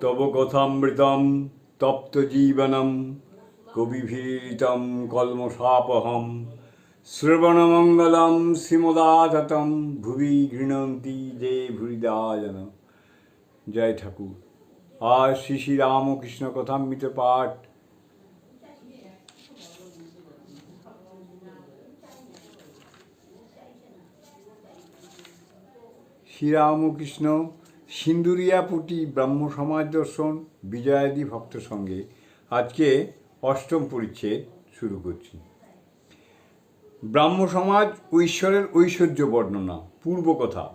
তব কথামৃতম তপ্ত জীবনম কবিভীতম কলমশাপহম শ্রবণমঙ্গলম শ্রীমদাততম ভুবি গৃণন্তি যে ভুরিদায়ন। জয় ঠাকুর। আর শ্রী শ্রী রামকৃষ্ণ কথামৃত পাঠ। শ্রীরামকৃষ্ণ সিন্দুরিয়াপুটি ব্রাহ্ম সমাজ দর্শন, বিজয়াদি ভক্ত সঙ্গে আজকে অষ্টম পরিচ্ছেদ শুরু করছি। ব্রাহ্ম সমাজ ও ঈশ্বরের ঐশ্বর্য বর্ণনা, পূর্ব কথা।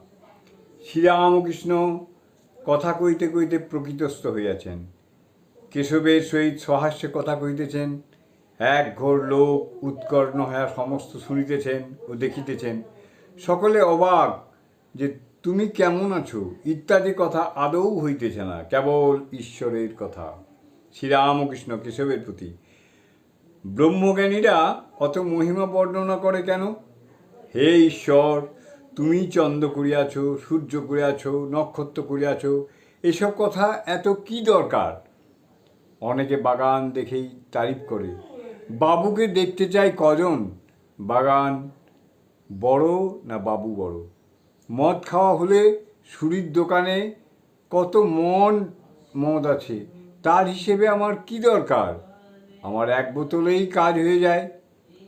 শ্রীরামকৃষ্ণ কথা কইতে কইতে প্রকৃতস্থ হইয়াছেন। কেশবের সহিত সহাস্যে কথা কহিতেছেন। এক ঘোর লোক উৎকর্ণ হইয়া সমস্ত শুনিতেছেন ও দেখিতেছেন। সকলে অবাক যে তুমি কেমন আছো? ইত্যাদি কথা আদৌ হইতেছে না, কেবল ঈশ্বরের কথা। শ্রীরামকৃষ্ণ কেশবের প্রতি। ব্রহ্মজ্ঞানীরা অত মহিমা বর্ণনা করে কেন? হে ঈশ্বর, তুমি চন্দ্র করিয়াছ, সূর্য করিয়াছ, নক্ষত্র করিয়াছ, এসব কথা এত কি দরকার? অনেকে বাগান দেখেই তারিফ করে। বাবুকে দেখতে চাই কজন? বাগান বড় না বাবু বড়? মদ খাওয়া হলে সুরির দোকানে কত মন মদ আছে, তার হিসেবে আমার কি দরকার? আমার এক বোতলেই কাজ হয়ে যায়।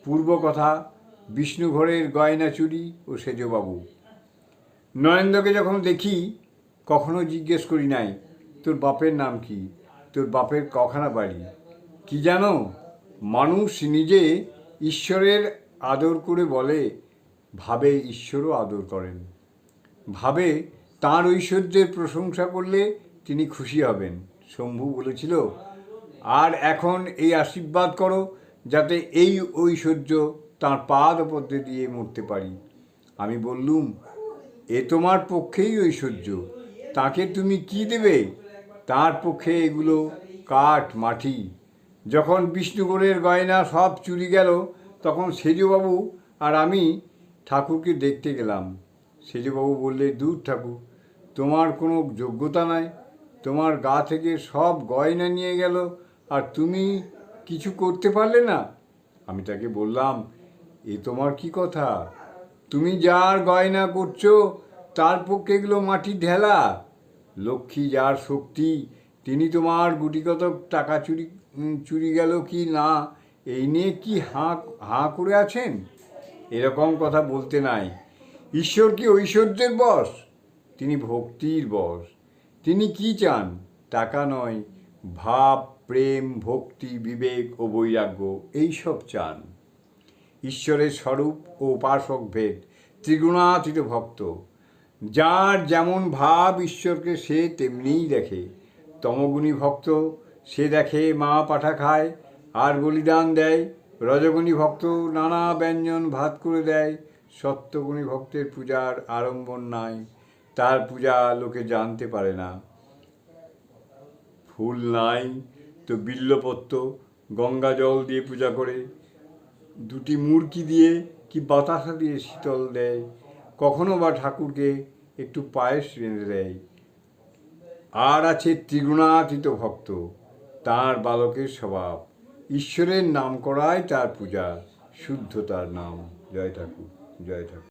পূর্ব কথা বিষ্ণু ঘরের গয়না চুরি ও সেজবাবু। নরেন্দ্রকে যখন দেখি, কখনো জিজ্ঞেস করি নাই, তোর বাপের নাম কি? তোর বাপের কখানা বাড়ি? কি জানো? মানুষ নিজে ঈশ্বরের আদর করে বলে, ভাবে ঈশ্বরও আদর করেন। ভাবে তাঁর ঐশ্বর্যের প্রশংসা করলে তিনি খুশি হবেন। শম্ভু বলেছিল, আর এখন এই আশীর্বাদ করো যাতে এই ঐশ্বর্য তাঁর পাদ পদ্মে দিয়ে মরতে পারি। আমি বললুম, এ তোমার পক্ষেই ঐশ্বর্য। তাকে তুমি কি দেবে? তার পক্ষে এগুলো কাঠ, মাটি। যখন বিষ্ণুগড়ের গয়না সব চুরি গেল, তখন সেজবাবু আর আমি ঠাকুরকে দেখতে গেলাম। সেজবাবু বললে, দূর ঠাকুর, তোমার কোনো যোগ্যতা নাই। তোমার গা থেকে সব গয়না নিয়ে গেল, আর তুমি কিছু করতে পারলে না? আমি তাকে বললাম, এ তোমার কি কথা? তুমি যার গয়না করছ, তার পক্ষে এগুলো মাটি ঢেলা। লক্ষ্মী যার শক্তি, তিনি তোমার গুটি কত টাকা চুরি চুরি গেল কি না? এই নিয়ে কি হাঁ হাঁ করে আছেন? এরকম কথা বলতে নাই। ঈশ্বর কি ঐশ্বর্যের বশ তিনি ভক্তির বশ তিনি কি চান? টাকা নয়, ভাব, প্রেম, ভক্তি, বিবেক ও বৈরাগ্য, এইসব চান। ঈশ্বরের স্বরূপ ও উপাসক ভেদ, ত্রিগুণাতীত ভক্ত। যার যেমন ভাব ঈশ্বরকে সে তেমনিই দেখে। তমগুণী ভক্ত, সে দেখে মা পাঠা খায়, আর বলিদান দেয়। রজগুণী ভক্ত নানা ব্যঞ্জন ভাত করে দেয়। সত্যগুণী ভক্তের পূজার আড়ম্বর নাই, তার পূজা লোকে জানতে পারে না। ফুল নাই তো বিল্লপত্র, গঙ্গা জল দিয়ে পূজা করে, দুটি মূর্তি দিয়ে কি বাতাসা দিয়ে শীতল দেয়, কখনো বা ঠাকুরকে একটু পায়েস বেঁধে দেয়। আর আছে ত্রিগুণাতীত ভক্ত, তার বালকের স্বভাব। ঈশ্বরের নাম করাই তার পূজা, শুদ্ধ তার নাম। জয় ঠাকুর। জয় ঠাকুর